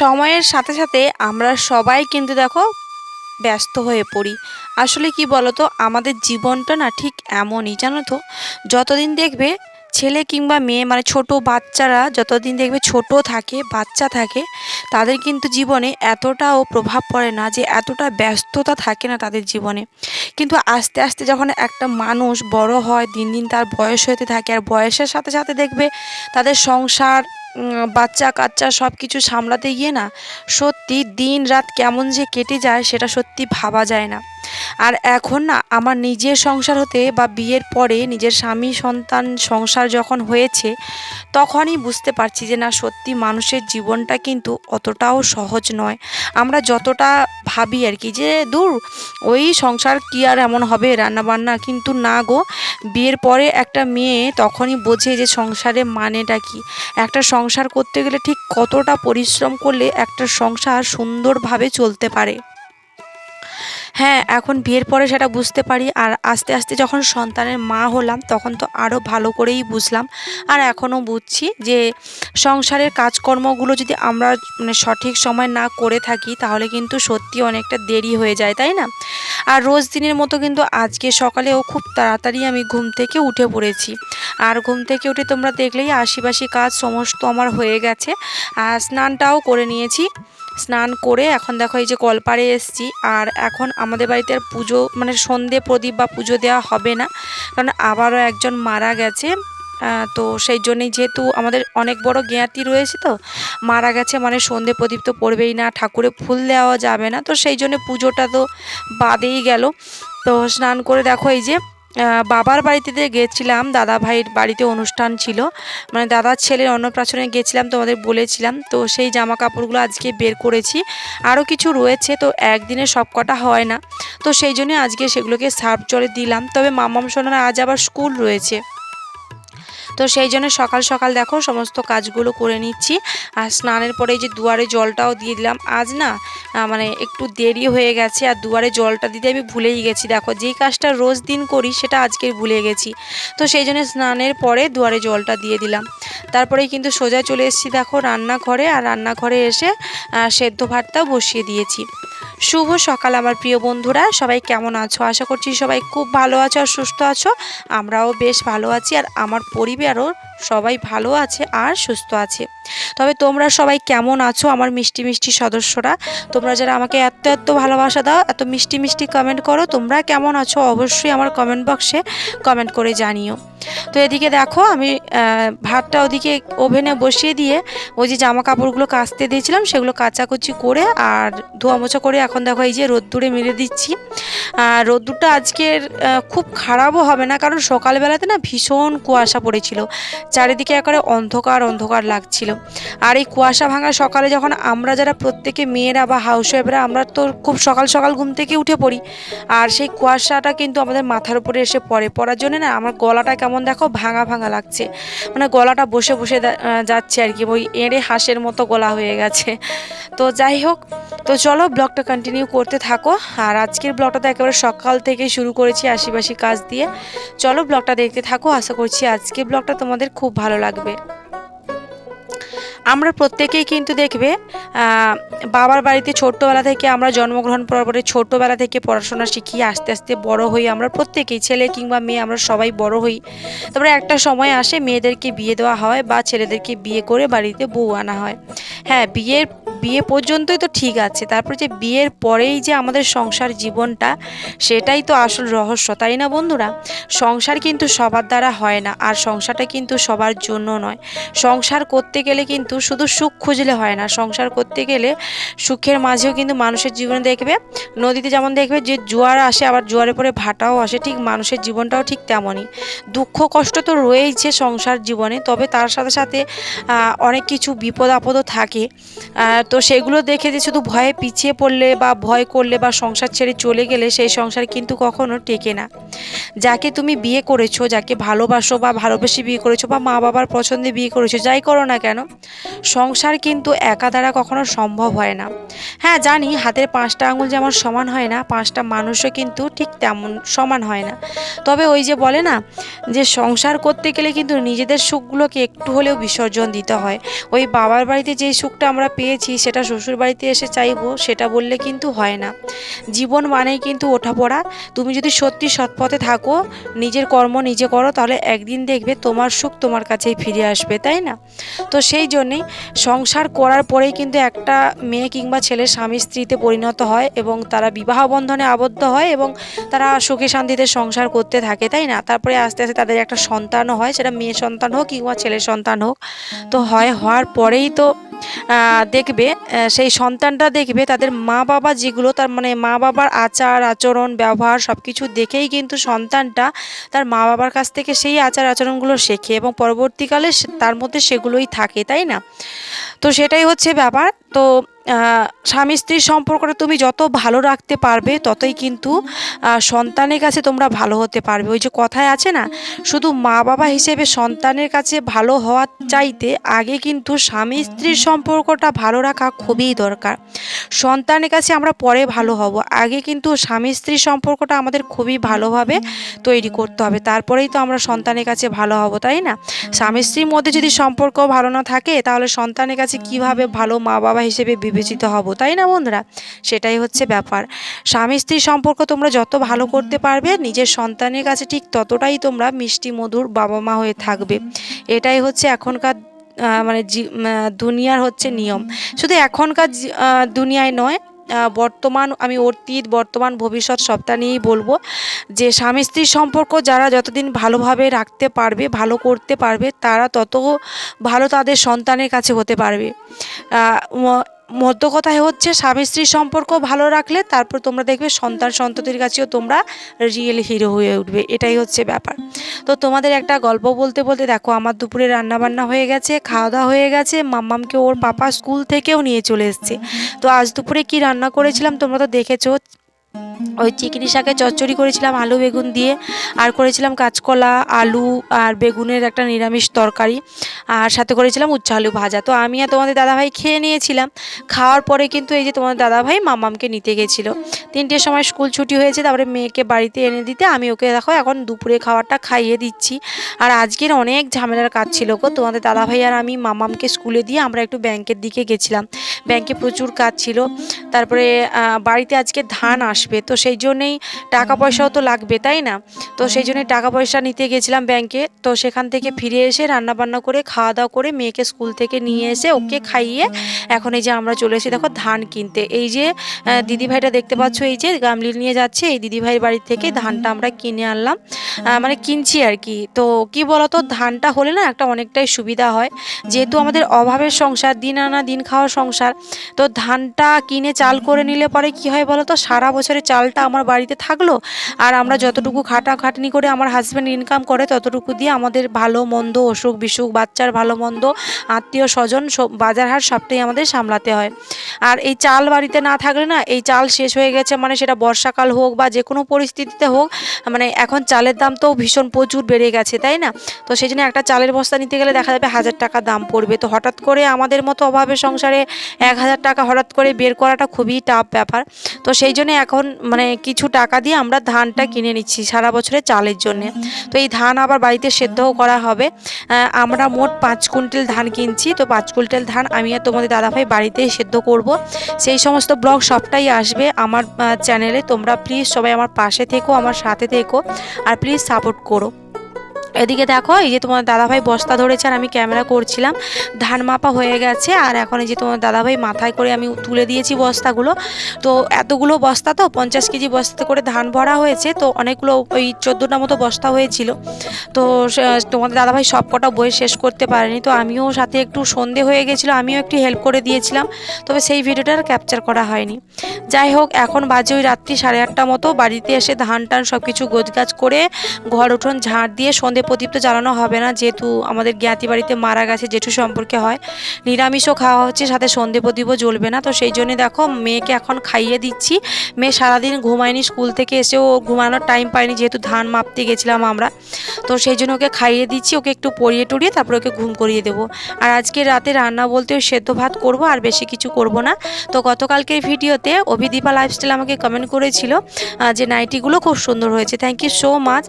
সময়ের সাথে সাথে আমরা সবাই কিন্তু দেখো ব্যস্ত হয়ে পড়ি। আসলে কি বলতো? আমাদের জীবনটা না ঠিক এমনই, জানো তো? যতদিন দেখবে ছেলে কিংবা মেয়ে মানে ছোট বাচ্চারা যতদিন দেখবে ছোট থাকে, বাচ্চা থাকে, তাদের কিন্তু জীবনে এতটাও প্রভাব পড়ে না যে এতটা ব্যস্ততা থাকে না তাদের জীবনে। কিন্তু আস্তে আস্তে যখন একটা মানুষ বড় হয়, দিন দিন তার বয়স হতে থাকে আর বয়সের সাথে সাথে দেখবে তাদের সংসার বাচ্চা কাচ্চা সব কিছু সামলাতে গিয়ে না সত্যি দিন রাত কেমন যে কেটে যায়, সেটা সত্যি ভাবা যায় না। আর এখন না, আমার নিজের সংসার হতে বা বিয়ের পরে নিজের স্বামী সন্তান সংসার যখন হয়েছে, তখনই বুঝতে পারছি যে না, সত্যি মানুষের জীবনটা কিন্তু অতটাও সহজ নয়। আমরা যতটা ভাবি আর কি যে, দূর, ওই সংসার কি আর এমন হবে রান্না বান্না কিন্তু না গো, বিয়ের পরে একটা মেয়ে তখনই বোঝে যে সংসারের মানেটা কি। একটা সংসার করতে গেলে ঠিক কতটা পরিশ্রম করলে একটা সংসার সুন্দরভাবে চলতে পারে। হ্যাঁ এখন বিয়ের পরে সেটা বুঝতে পারি। আর আস্তে আস্তে যখন সন্তানের মা হলাম, তখন তো আরও ভালো করেই বুঝলাম। আর এখনও বুঝছি যে, সংসারের কাজকর্মগুলো যদি আমরা মানে সঠিক সময় না করে থাকি, তাহলে কিন্তু সত্যি অনেকটা দেরি হয়ে যায়, তাই না? আর রোজ দিনের মতো কিন্তু আজকে সকালেও খুব তাড়াতাড়ি আমি ঘুম থেকে উঠে পড়েছি। আর ঘুম থেকে উঠে তোমরা দেখলেই আশিবাসি কাজ সমস্ত আমার হয়ে গেছে। আর স্নানটাও করে নিয়েছি। স্নান করে এখন দেখো এই যে কলপাড়ে এসছি। আর এখন আমাদের বাড়িতে আর পুজো মানে সন্ধে প্রদীপ বা পুজো দেওয়া হবে না। কারণ আবারও একজন মারা গেছে। তো সেই জন্যই যেহেতু আমাদের অনেক বড় জ্ঞাতি রয়েছে তো, মারা গেছে মানে সন্ধে প্রদীপ তো পড়বেই না, ঠাকুরে ফুল দেওয়া যাবে না। তো সেই জন্য পুজোটা তো বাদেই গেল। তো স্নান করে দেখো এই যে বাবার বাড়িতে গেছিলাম, দাদা ভাইয়ের বাড়িতে অনুষ্ঠান ছিল। মানে দাদার ছেলের অন্নপ্রাশনে গেছিলাম, তোমাদের বলেছিলাম। তো সেই জামা কাপড়গুলো আজকে বের করেছি। আরও কিছু রয়েছে, তো একদিনে সব কটা হয় না। তো সেই জন্য আজকে সেগুলোকে সার্ফ জলে দিলাম। তবে মামাম সোনার আজ আবার স্কুল রয়েছে। তো সেই জন্য সকাল সকাল দেখো সমস্ত কাজগুলো করে নিচ্ছি। আর স্নানের পরে যে দুয়ারে জলটাও দিয়ে দিলাম। আজ না মানে একটু দেরি হয়ে গেছে আর দুয়ারে জলটা দিতে আমি ভুলেই গেছি। দেখো যেই কাজটা রোজ দিন করি সেটা আজকে ভুলে গেছি। তো সেই জন্য স্নানের পরে দুয়ারে জলটা দিয়ে দিলাম। তারপরেই কিন্তু সোজা চলে এসেছি দেখো রান্নাঘরে। আর রান্নাঘরে এসে সেদ্ধ ভাতটাও বসিয়ে দিয়েছি। শুভ সকাল আমার প্রিয় বন্ধুরা। সবাই কেমন আছো? আশা করছি সবাই খুব ভালো আছো আর সুস্থ আছো। আমরাও বেশ ভালো আছি আর আমার পরিবারও সবাই ভালো আছে আর সুস্থ আছে। তবে তোমরা সবাই কেমন আছো আমার মিষ্টি মিষ্টি সদস্যরা? তোমরা যারা আমাকে এত এত ভালোবাসা দাও, এত মিষ্টি মিষ্টি কমেন্ট করো, তোমরা কেমন আছো অবশ্যই আমার কমেন্ট বক্সে কমেন্ট করে জানিও। তো এদিকে দেখো আমি ভাতটা ওদিকে ওভেনে বসিয়ে দিয়ে ওই যে জামা কাপড়গুলো কাচতে দিয়েছিলাম, সেগুলো কাচাকুচি করে আর ধোয়া মোছা করে এখন দেখো এই যে রোদ্দুরে মেরে দিচ্ছি। আর রোদ্দুরটা আজকের খুব খারাপও হবে না, কারণ সকালবেলাতে না ভীষণ কুয়াশা পড়েছিল। চারিদিকে একেবারে অন্ধকার অন্ধকার লাগছিল। আর এই কুয়াশা ভাঙা সকালে যখন আমরা যারা প্রত্যেকে মেয়েরা বা হাউস ওয়াইফরা আমরা তো খুব সকাল সকাল ঘুম থেকে উঠে পড়ি। আর সেই কুয়াশাটা কিন্তু আমাদের মাথার উপরে এসে পড়ে। পড়ার জন্য না আমার গলাটা কেমন দেখো ভাঙা ভাঙা লাগছে। মানে গলাটা বসে বসে যাচ্ছে আর কি। ওই এঁড়ে হাঁসের মতো গলা হয়ে গেছে। তো যাই হোক, তো চলো ব্লগটা কন্টিনিউ করতে থাকো। আর আজকের ব্লগটা তো একেবারে সকাল থেকে শুরু করেছি আশিবাসি কাজ দিয়ে। চলো ব্লগটা দেখতে থাকো। আশা করছি আজকে ব্লগটা তোমাদের খুব ভালো লাগবে। আমরা প্রত্যেকেই কিন্তু দেখবে বাবার বাড়িতে ছোট্টবেলা থেকে আমরা জন্মগ্রহণ করার পরে ছোট্টবেলা থেকে পড়াশোনা শিখি আস্তে আস্তে বড় হই আমরা প্রত্যেকেই, ছেলে কিংবা মেয়ে আমরা সবাই বড় হই। তারপরে একটা সময় আসে মেয়েদেরকে বিয়ে দেওয়া হয় বা ছেলেদেরকে বিয়ে করে বাড়িতে বউ আনা হয়। হ্যাঁ বিয়ের বিয়ে পর্যন্তই তো ঠিক আছে। তারপরে যে বিয়ের পরেই যে আমাদের সংসার জীবনটা, সেটাই তো আসল রহস্য, তাই না বন্ধুরা? সংসার কিন্তু সবার দ্বারা হয় না, আর সংসারটা কিন্তু সবার জন্য নয়। সংসার করতে গেলে কিন্তু শুধু সুখ খুঁজলে হয় না, সংসার করতে গেলে সুখের মাঝেও কিন্তু মানুষের জীবনে দেখবে, নদীতে যেমন দেখবে যে জোয়ার আসে, আবার জোয়ারের পরে ভাটাও আসে, ঠিক মানুষের জীবনটাও ঠিক তেমনই। দুঃখ কষ্ট তো রয়েইছে সংসার জীবনে, তবে তার সাথে সাথে অনেক কিছু বিপদ আপদও থাকে। তো সেগুলো দেখে যে শুধু ভয়ে পিছিয়ে পড়লে বা ভয় করলে বা সংসার ছেড়ে চলে গেলে সেই সংসার কিন্তু কখনো টেকে না। যাকে তুমি বিয়ে করেছ, যাকে ভালোবাসো বা ভালোবেসে বিয়ে করেছ বা মা বাবার পছন্দে বিয়ে করেছ, যাই করো না কেন, সংসার কিন্তু একা দ্বারা কখনো সম্ভব হয় না। হ্যাঁ জানি হাতের পাঁচটা আঙুল যেমন সমান হয় না, পাঁচটা মানুষও কিন্তু ঠিক তেমন সমান হয় না। তবে ওই যে বলে না, যে সংসার করতে গেলে কিন্তু নিজেদের সুখগুলোকে একটু হলেও বিসর্জন দিতে হয়। ওই বাবার বাড়িতে যেই সুখটা আমরা পেয়েছি সেটা শ্বশুরবাড়িতে এসে চাইব, সেটা বললে কিন্তু হয় না। জীবন মানেই কিন্তু ওঠাপড়া তুমি যদি সত্যি সৎপথে থাকো, নিজের কর্ম নিজে করো, তাহলে একদিন দেখবে তোমার সুখ তোমার কাছেই ফিরে আসবে, তাই না? তো সেই জন্যেই সংসার করার পরেই কিন্তু একটা মেয়ে কিংবা ছেলে স্বামী স্ত্রীতে পরিণত হয় এবং তারা বিবাহ বন্ধনে আবদ্ধ হয় এবং তারা সুখে শান্তিতে সংসার করতে থাকে, তাই না? তারপরে আস্তে আস্তে তাদের একটা সন্তানও হয়, সেটা মেয়ে সন্তান হোক কিংবা ছেলে সন্তান হোক। তো হয়, হওয়ার পরেই তো দেখবে সেই সন্তানটা দেখবে, তাদের মা বাবা যেগুলো তার মানে মা বাবার আচার, আচরণ, ব্যবহার সব কিছু দেখেই কিন্তু সন্তানটা তার মা বাবার কাছ থেকে সেই আচার, আচরণগুলো শেখে এবং পরবর্তীকালে তার মধ্যে সেগুলোই থাকে, তাই না? তো সেটাই হচ্ছে ব্যাপার। তো স্বামী স্ত্রীর সম্পর্কটা তুমি যত ভালো রাখতে পারবে, ততই কিন্তু সন্তানের কাছে তোমরা ভালো হতে পারবে। ওই যে কথায় আছে না, শুধু মা বাবা হিসেবে সন্তানের কাছে ভালো হওয়ার চাইতে আগে কিন্তু স্বামী স্ত্রীর সম্পর্কটা ভালো রাখা খুবই দরকার। সন্তানের কাছে আমরা পরে ভালো হব, আগে কিন্তু স্বামী স্ত্রীর সম্পর্কটা আমাদের খুবই ভালোভাবে তৈরি করতে হবে, তারপরেই তো আমরা সন্তানের কাছে ভালো হব, তাই না? স্বামী স্ত্রীর মধ্যে যদি সম্পর্ক ভালো না থাকে, তাহলে সন্তানের কাছে কীভাবে ভালো মা বাবা হিসেবে বিবেচিত হব, তাই না বন্ধুরা? সেটাই হচ্ছে ব্যাপার। স্বামী স্ত্রীর সম্পর্ক তোমরা যত ভালো করতে পারবে, নিজের সন্তানের কাছে ঠিক ততটাই তোমরা মিষ্টি মধুর বাবা মা হয়ে থাকবে। এটাই হচ্ছে এখনকার মানে দুনিয়ার হচ্ছে নিয়ম। শুধু এখনকার দুনিয়ায় নয় বর্তমান, আমি অতীত, বর্তমান, ভবিষ্যৎ সবটা নিয়েই বলব যে স্বামী স্ত্রীর সম্পর্ক যারা যতদিন ভালোভাবে রাখতে পারবে, ভালো করতে পারবে, তারা তত ভালো তাদের সন্তানের কাছে হতে পারবে। মধ্য কথায় হচ্ছে স্বামী স্ত্রীর সম্পর্ক ভালো রাখলে তারপর তোমরা দেখবে সন্তান সন্ততির কাছেও তোমরা রিয়েল হিরো হয়ে উঠবে। এটাই হচ্ছে ব্যাপার। তো তোমাদের একটা গল্প বলতে বলতে দেখো, আমার দুপুরে রান্নাবান্না হয়ে গেছে খাওয়া দাওয়া হয়ে গেছে, মাম্মামকে ওর পাপা স্কুল থেকেও নিয়ে চলে এসছে। তো আজ দুপুরে কি রান্না করেছিলাম তোমরা তো দেখেছ ওই চিকনি শাকে চচ্চড়ি করেছিলাম, আলু, বেগুন দিয়ে। আর করেছিলাম কাঁচকলা, আলু আর বেগুনের একটা নিরামিষ তরকারি। আর সাথে করেছিলাম উচ্চ আলু ভাজা। তো আমি আর তোমাদের দাদাভাই খেয়ে নিয়েছিলাম। খাওয়ার পরে কিন্তু এই যে তোমাদের দাদাভাই মামামকে নিতে গেছিল। তিনটের সময় স্কুল ছুটি হয়েছে, তারপরে মেয়েকে বাড়িতে এনে দিতে আমি ওকে দেখো এখন দুপুরে খাবারটা খাইয়ে দিচ্ছি। আর আজকের অনেক ঝামেলার কাজ ছিল গো। তোমাদের দাদাভাই আর আমি মামামকে স্কুলে দিয়ে আমরা একটু ব্যাংকের দিকে গেছিলাম। ব্যাংকে প্রচুর কাজ ছিল। তারপরে বাড়িতে আজকে ধান আসবে। তো সেই জন্যেই টাকা পয়সাও তো লাগবে, তাই না? তো সেই জন্যই টাকা পয়সা নিতে গেছিলাম ব্যাংকে তো সেখান থেকে ফিরে এসে রান্না বান্না করে খাওয়া দাওয়া করে মেয়েকে স্কুল থেকে নিয়ে এসে ওকে খাইয়ে এখন এই যে আমরা চলে এসেছি, দেখো ধান কিনতে। এই যে দিদিভাইটা দেখতে পাচ্ছ, এই যে গামলি নিয়ে যাচ্ছে, এই দিদিভাইয়ের বাড়ি থেকে ধানটা আমরা কিনে আনলাম। মানে কিনছি আর কি। তো কি বলতো, ধানটা হলে না একটা অনেকটাই সুবিধা হয়। যেহেতু আমাদের অভাবের সংসার, দিন আনা দিন খাওয়ার সংসার, তো ধানটা কিনে চাল করে নিলে পরে কি হয় বলো তো সারা বছরের চালটা আমার বাড়িতে থাকল। আর আমরা যতটুকু খাটাখাটনি করে আমার হাজব্যান্ড ইনকাম করে, ততটুকু দিয়ে আমাদের ভালো মন্দ, অসুখ বিসুখ, বাচ্চার ভালো মন্দ, আত্মীয় স্বজন সব বাজার হাট সবটাই আমাদের সামলাতে হয়। আর এই চাল বাড়িতে না থাকলে না, এই চাল শেষ হয়ে গেছে মানে সেটা বর্ষাকাল হোক বা যে কোনো পরিস্থিতিতে হোক মানে এখন চালের দাম তো ভীষণ প্রচুর বেড়ে গেছে, তাই না? তো সেই জন্য একটা চালের বস্তা নিতে গেলে দেখা যাবে হাজার টাকা দাম পড়বে। তো হঠাৎ করে আমাদের মতো অভাবে সংসারে এক হাজার টাকা হঠাৎ করে বের করাটা খুবই টাফ ব্যাপার। তো সেই জন্য এখন মানে কিছু টাকা দিয়ে আমরা ধানটা কিনে নিচ্ছি সারা বছরে চালের জন্য। তো এই ধান আবার বাড়িতে সেদ্ধও করা হবে। আমরা মোট পাঁচ কুইন্টাল ধান কিনছি। তো পাঁচ কুইন্টাল ধান আমি আর তোমাদের দাদাভাই বাড়িতেই সেদ্ধ করব। সেই সমস্ত ব্লগ সবটাই আসবে আমার চ্যানেলে তোমরা প্লিজ সবাই আমার পাশে থেকো, আমার সাথে থেকো, আর প্লিজ সাপোর্ট করো। এদিকে দেখো, এই যে তোমার দাদাভাই বস্তা ধরেছে আর আমি ক্যামেরা করছিলাম। ধান মাপা হয়ে গেছে আর এখন এই যে তোমার দাদাভাই মাথায় করে আমি তুলে দিয়েছি বস্তাগুলো। তো এতগুলো বস্তা তো, পঞ্চাশ কেজি বস্তাতে করে ধান ভরা হয়েছে। তো অনেকগুলো ওই চোদ্দোটা মতো বস্তা হয়েছিল। তো তোমাদের দাদাভাই সব কটা বই শেষ করতে পারেনি। তো আমিও সাথে একটু সন্ধে হয়ে গেছিল, আমিও একটু হেল্প করে দিয়েছিলাম। তবে সেই ভিডিওটা আর ক্যাপচার করা হয়নি। যাই হোক, এখন বাজে ওই রাত্রি সাড়ে আটটা মতো। বাড়িতে এসে ধান টান সব কিছু গোছগাছ করে ঘর উঠোন ঝাড় দিয়ে সন্ধে প্রদীপ তো জ্বালানো হবে না, যেহেতু আমাদের জ্ঞাতি বাড়িতে মারা গেছে, জেঠু সম্পর্কে হয়। নিরামিষও খাওয়া হচ্ছে, সাথে সন্ধে প্রদীপও জ্বলবে না। তো সেই জন্যে দেখো, মেয়েকে এখন খাইয়ে দিচ্ছি। মেয়ে সারাদিন ঘুমায়নি, স্কুল থেকে এসেও ঘুমানোর টাইম পায়নি, যেহেতু ধান মাপতে গেছিলাম আমরা। তো সেই জন্য ওকে খাইয়ে দিচ্ছি, ওকে একটু পরিয়ে টরিয়ে তারপর ওকে ঘুম করিয়ে দেবো। আর আজকে রাতে রান্না বলতে সেদ্ধ ভাত করব, আর বেশি কিছু করব না। তো গতকালকের ভিডিওতে অভিদীপা লাইফস্টাইল আমাকে কমেন্ট করেছিল যে নাইটিগুলো খুব সুন্দর হয়েছে থ্যাংক ইউ সো মাচ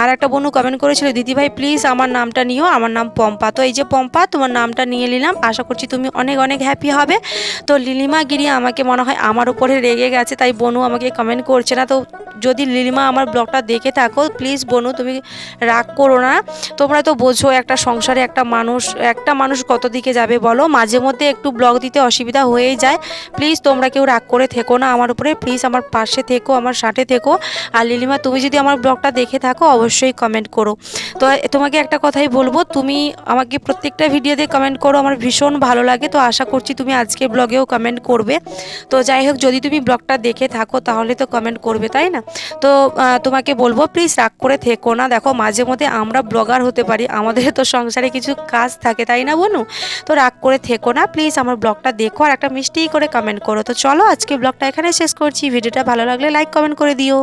আর একটা বনু কমেন্ট করেছিল। দিদিভাই প্লিজ আমার নামটা নিও, আমার নাম পম্পা। তো এই যে পম্পা, তোমার নামটা নিয়ে নিলাম। আশা করছি তুমি অনেক অনেক হ্যাপি হবে। তো লিলিমা গিরি আমাকে মনে হয় আমার উপরে রেগে গেছে, তাই বনু আমাকে কমেন্ট করছে না। তো যদি লিলিমা আমার ব্লগটা দেখে থাকো প্লিজ বনু, তুমি রাগ করো না। তোমরা তো বোঝো, একটা সংসারে একটা মানুষ একটা মানুষ কত দিকে যাবে বলো? মাঝে মধ্যে একটু ব্লগ দিতে অসুবিধা হয়েই যায়। প্লিজ তোমরা কেউ রাগ করে থেকো না আমার উপরে। প্লিজ আমার পাশে থেকো, আমার সাথে থেকো। আর লিলিমা, তুমি যদি আমার ব্লগটা দেখে থাকো, অবশ্যই কমেন্ট করো। তো তোমাকে একটা কথাই বলব, তুমি আমাকে প্রত্যেকটা ভিডিওতে কমেন্ট করো, আমার ভীষণ ভালো লাগে। তো আশা করছি তুমি আজকে ব্লগেও কমেন্ট করবে। তো যাই হোক, যদি তুমি ব্লগটা দেখে থাকো, তাহলে তো কমেন্ট করবে, তাই না? তো তোমাকে বলব প্লিজ রাগ করে থেকো না। দেখো, মাঝে মধ্যে আমরা ব্লগার হতে পারি, আমাদের তো সংসারে কিছু কাজ থাকে, তাই না বনু? তো রাগ করে থেকো না প্লিজ আমার ব্লগটা দেখো আর একটা মিষ্টি করে কমেন্ট করো। তো চলো, আজকে ব্লগটা এখানে শেষ করছি। ভিডিওটা ভালো লাগলে লাইক কমেন্ট করে দিও।